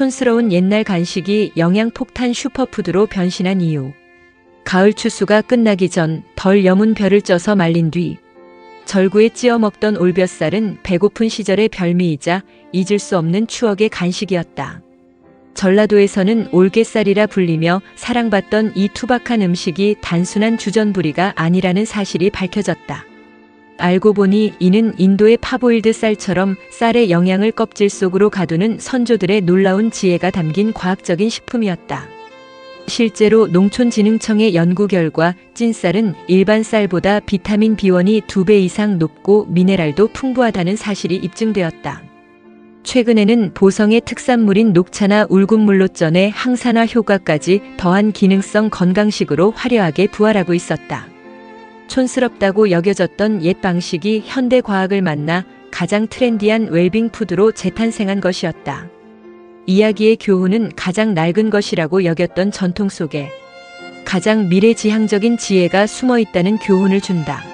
촌스러운 옛날 간식이 영양폭탄 슈퍼푸드로 변신한 이유. 가을 추수가 끝나기 전 덜 여문 벼를 쪄서 말린 뒤 절구에 찧어 먹던 올벼살은 배고픈 시절의 별미이자 잊을 수 없는 추억의 간식이었다. 전라도에서는 올게살이라 불리며 사랑받던 이 투박한 음식이 단순한 주전부리가 아니라는 사실이 밝혀졌다. 알고 보니 이는 인도의 파보일드 쌀처럼 쌀의 영양을 껍질 속으로 가두는 선조들의 놀라운 지혜가 담긴 과학적인 식품이었다. 실제로 농촌진흥청의 연구 결과 찐쌀은 일반 쌀보다 비타민 B1이 2배 이상 높고 미네랄도 풍부하다는 사실이 입증되었다. 최근에는 보성의 특산물인 녹차나 울금물로 전에 항산화 효과까지 더한 기능성 건강식으로 화려하게 부활하고 있었다. 촌스럽다고 여겨졌던 옛 방식이 현대 과학을 만나 가장 트렌디한 웰빙 푸드로 재탄생한 것이었다. 이야기의 교훈은 가장 낡은 것이라고 여겼던 전통 속에 가장 미래지향적인 지혜가 숨어 있다는 교훈을 준다.